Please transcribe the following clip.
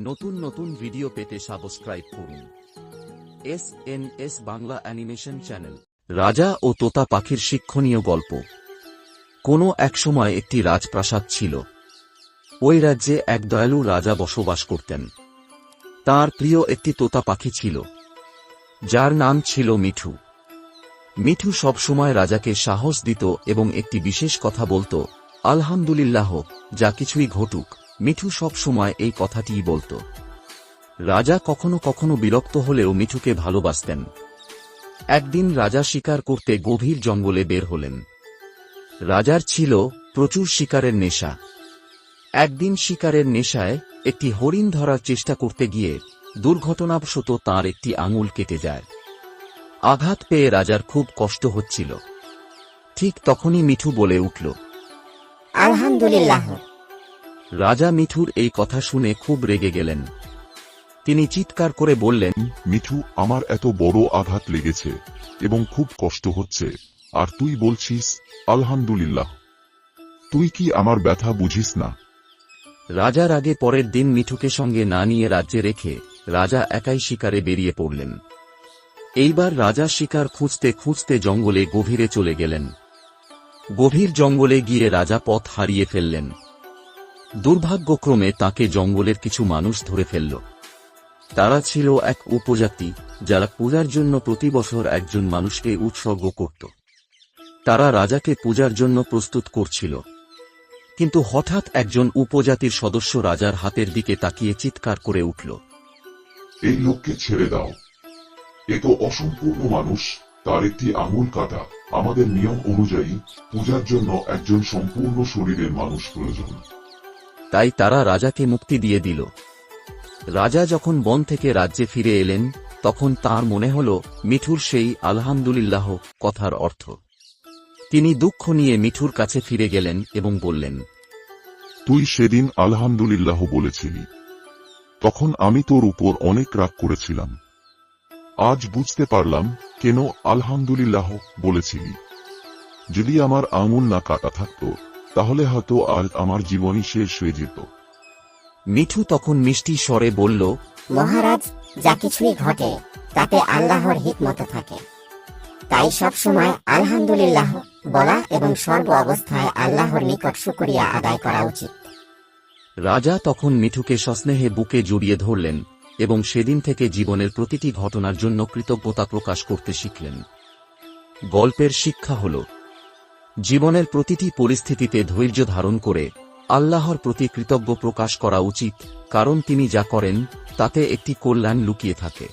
নতুন নতুন ভিডিও পেতে সাবস্ক্রাইব করুন। S N S Bangla animation channel. রাজা ও তোতা পাখির শিক্ষণীয় গল্প। কোনো একসময় একটি রাজপ্রাসাদ ছিল। ওই রাজ্যে এক দয়ালু রাজা বসবাস করতেন। তার প্রিয় একটি তোতা পাখি ছিল। যার নাম ছিল মিঠু। মিঠু সবসময় রাজাকে সাহস দিত এবং একটি বিশেষ কথা বলতো, আলহামদুলিল্লাহ, যা কিছুই ঘটুক। মিঠু সব সময় এই কথাটিই বলত। রাজা কখনো কখনো বিরক্ত হলেও মিঠুকে ভালোবাসতেন। একদিন রাজা শিকার করতে গভীর জঙ্গলে বের হলেন। রাজার ছিল প্রচুর শিকারের নেশা। একদিন শিকারের নেশায় একটি হরিণ ধরার চেষ্টা করতে গিয়ে দুর্ঘটনাবশত তার একটি আঙুল কেটে যায়। আঘাত পেয়ে রাজার খুব কষ্ট হচ্ছিল। ঠিক তখনই মিঠু বলে উঠল, আলহামদুলিল্লাহ। রাজা মিঠুর এই কথা শুনে খুব রেগে গেলেন। তিনি চিৎকার করে বললেন মিঠু আমার এত বড় আঘাত লেগেছে এবং খুব কষ্ট হচ্ছে আর তুই বলছিস আলহামদুলিল্লাহ। তুই কি আমার ব্যথা বুঝিস না? রাজার আগে পরের দিন মিঠুকে সঙ্গে না নিয়ে রাজ্যে রেখে রাজা একাই শিকারে বেরিয়ে পড়লেন। এইবার রাজা শিকার খুঁজতে খুঁজতে জঙ্গলে গভীরে চলে গেলেন। গভীর জঙ্গলে গিয়ে রাজা পথ হারিয়ে ফেললেন। দুর্ভাগ্যক্রমে তাকে জঙ্গলের কিছু মানুষ ধরে ফেলল। তারা ছিল এক উপজাতি, যারা পূজার জন্য প্রতি বছর একজন মানুষকে উৎসর্গ করত। তারা রাজাকে পূজার জন্য প্রস্তুত করছিল। কিন্তু হঠাৎ একজন উপজাতির সদস্য রাজার হাতের দিকে তাকিয়ে চিৎকার করে উঠল। এই লোককে ছেড়ে দাও। এ তো অসম্পূর্ণ মানুষ। তার একটি আঙুল কাটা। আমাদের নিয়ম অনুযায়ী পূজার জন্য একজন সম্পূর্ণ শরীরের মানুষ প্রয়োজন। তাই তারা রাজাকে মুক্তি দিয়ে দিল। রাজা যখন বন থেকে রাজ্যে ফিরে এলেন, তখন তার মনে হল, মিঠুর সেই আলহামদুলিল্লাহ কথার অর্থ। তিনি দুঃখ নিয়ে মিঠুর কাছে ফিরে গেলেন এবং বললেন, তুই সেদিন আলহামদুলিল্লাহ বলেছিলি। তখন আমি তোর উপর অনেক রাগ করেছিলাম। আজ বুঝতে পারলাম কেন আলহামদুলিল্লাহ বলেছিলি। যদি আমার আঙুল না কাটা থাকতো তাহলে হয়তো আজ আমার জীবনই শেষ হয়ে যেত। মিঠু তখন মিষ্টি স্বরে বলল মহারাজ যা কিছুই ঘটে তাতে আল্লাহর হিকমত থাকে। তাই সব সময় আলহামদুলিল্লাহ বলা এবং সর্ব অবস্থায় আল্লাহর নিকট শুকরিয়া আদায় করা উচিত। রাজা তখন মিঠুকে সস্নেহে বুকে জড়িয়ে ধরলেন এবং সেদিন থেকে জীবনের প্রতিটি ঘটনার জন্য কৃতজ্ঞতা প্রকাশ করতে শিখলেন। গল্পের শিক্ষা হল জীবনের প্রতিটি পরিস্থিতিতে ধৈর্য ধারণ করে আল্লাহর প্রতি কৃতজ্ঞ প্রকাশ করা উচিত, কারণ তিনি যা করেন, তাতে একটি কল্যাণ লুকিয়ে থাকে।